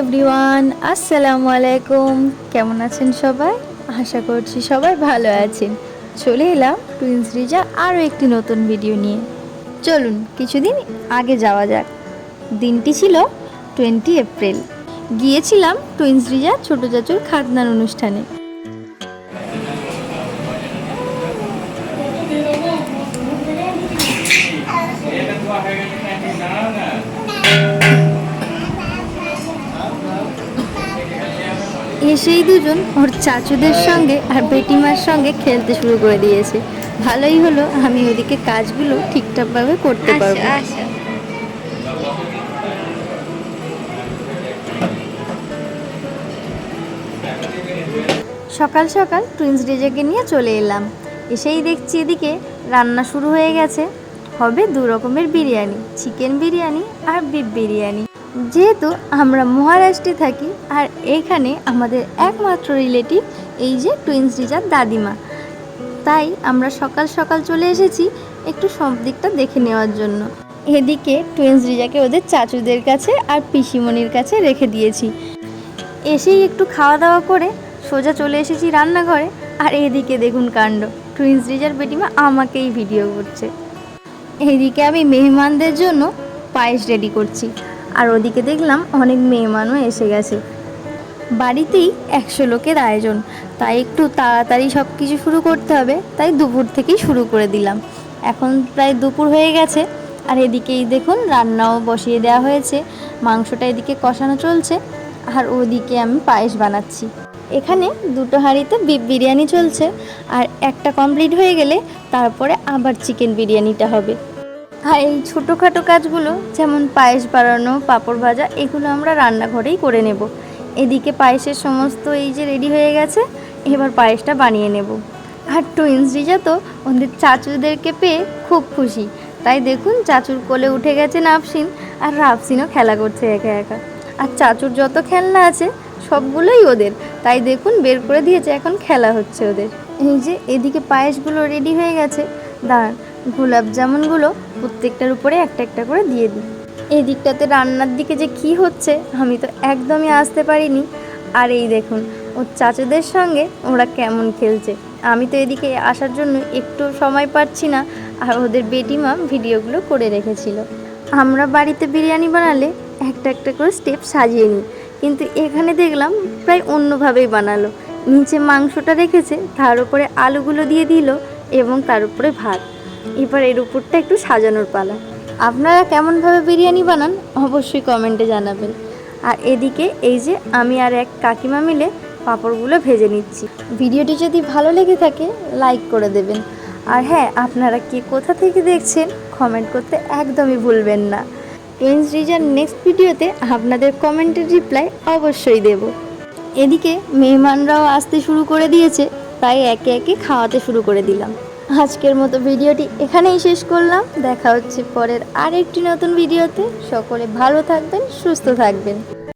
Everyone আসসালামু আলাইকুম কেমন আছেন সবাই? আশা করছি সবাই ভালো আছেন। চলে এলাম টুইন্স রিজা আরও একটি নতুন ভিডিও নিয়ে। চলুন, কিছুদিন আগে যাওয়া যাক। দিনটি ছিল টোয়েন্টি এপ্রিল গিয়েছিলাম টুইন্স রিজা ছোটো চাচুর খাতনার অনুষ্ঠানে। এসেই দুজন ওর চাচুদের সঙ্গে আর বেটিমার সঙ্গে খেলতে শুরু করে দিয়েছে। ভালোই হলো আমি ওদিকে কাজগুলো ঠিকঠাকভাবে করতে পারব। সকাল সকাল টুইন্স ডেজাকে নিয়ে চলে এলাম। এসেই দেখছি এদিকে রান্না শুরু হয়ে গেছে। হবে দু রকমের বিরিয়ানি চিকেন বিরিয়ানি আর বিফ বিরিয়ানি। যেহেতু আমরা মহারাষ্ট্রে থাকি আর এখানে আমাদের একমাত্র রিলেটিভ, এই যে টুইন্স রিজার দাদিমা। তাই আমরা সকাল সকাল চলে এসেছি একটু সব দিকটা দেখে নেওয়ার জন্য। এদিকে টুইন্স রিজাকে ওদের চাচুদের কাছে আর পিসিমণির কাছে রেখে দিয়েছি। এসেই একটু খাওয়া দাওয়া করে সোজা চলে এসেছি রান্নাঘরে। আর এদিকে দেখুন কাণ্ড টুইন্স রিজার বেটিমা আমাকেই ভিডিও করছে। এইদিকে আমি মেহমানদের জন্য পায়েস রেডি করছি। আর ওদিকে দেখলাম অনেক মেহমানও এসে গেছে। বাড়িতেই একশো লোকের আয়োজন। তাই একটু তাড়াতাড়ি সব কিছু শুরু করতে হবে, তাই দুপুর থেকেই শুরু করে দিলাম। এখন প্রায় দুপুর হয়ে গেছে, আর এদিকেই দেখুন রান্নাও বসিয়ে দেওয়া হয়েছে। মাংসটা এদিকে কষানো চলছে, আর ওদিকে আমি পায়েস বানাচ্ছি। এখানে দুটো হাঁড়িতে বিফ বিরিয়ানি চলছে, আর একটা কমপ্লিট হয়ে গেলে তারপরে আবার চিকেন বিরিয়ানিটা হবে। আর এই ছোটোখাটো কাজগুলো, যেমন পায়েস বানানো পাঁপড় ভাজা, এগুলো আমরা রান্নাঘরেই করে নেব। এদিকে পায়েসের সমস্ত এই যে রেডি হয়ে গেছে, এবার পায়েসটা বানিয়ে নেব। আর টুইন্স রিজা তো ওদের চাচুদেরকে পেয়ে খুব খুশি। তাই দেখুন চাচুর কোলে উঠে গেছে নাফসিন আর রাফসিনও খেলা করছে একা একা। আর চাচুর যত খেলনা আছে সবগুলোই ওদের। তাই দেখুন বের করে দিয়েছে, এখন খেলা হচ্ছে ওদের। এই যে এদিকে পায়েসগুলো রেডি হয়ে গেছে, দাঁড়ান, গোলাপ জামুনগুলো প্রত্যেকটার উপরে একটা একটা করে দিয়ে দিই। এই দিকটাতে রান্নার দিকে যে কি হচ্ছে, আমি তো একদমই আসতে পারিনি। আর এই দেখুন ওর চাচুদের সঙ্গে ওরা কেমন খেলছে। আমি তো এদিকে আসার জন্য একটু সময় পাচ্ছি না, আর ওদের বেটিমা ভিডিওগুলো করে রেখেছিল। আমরা বাড়িতে বিরিয়ানি বানালে একটা একটা করে স্টেপ সাজিয়ে নিই, কিন্তু এখানে দেখলাম প্রায় অন্যভাবেই বানালো। নিচে মাংসটা রেখেছে, তার উপরে আলুগুলো দিয়ে দিল এবং তার উপরে ভাত। এবার এর উপরটা একটু সাজানোর পালা। আপনারা কেমনভাবে বিরিয়ানি বানান অবশ্যই কমেন্টে জানাবেন। আর এদিকে এই যে আমি আর এক কাকিমা মিলে পাঁপড়গুলো ভেজে নিচ্ছি। ভিডিওটি যদি ভালো লেগে থাকে, লাইক করে দেবেন। আর হ্যাঁ আপনারা কে কোথা থেকে দেখছেন, কমেন্ট করতে একদমই ভুলবেন না। টুইন্স রিজার নেক্সট ভিডিওতে আপনাদের কমেন্টের রিপ্লাই অবশ্যই দেব। এদিকে মেহমানরাও আসতে শুরু করে দিয়েছে, তাই একে একে খাওয়াতে শুরু করে দিলাম। আজকের মতো ভিডিওটি এখানেই শেষ করলাম। দেখা হচ্ছে পরের আরেকটি নতুন ভিডিওতে। সকলে ভালো থাকবেন, সুস্থ থাকবেন।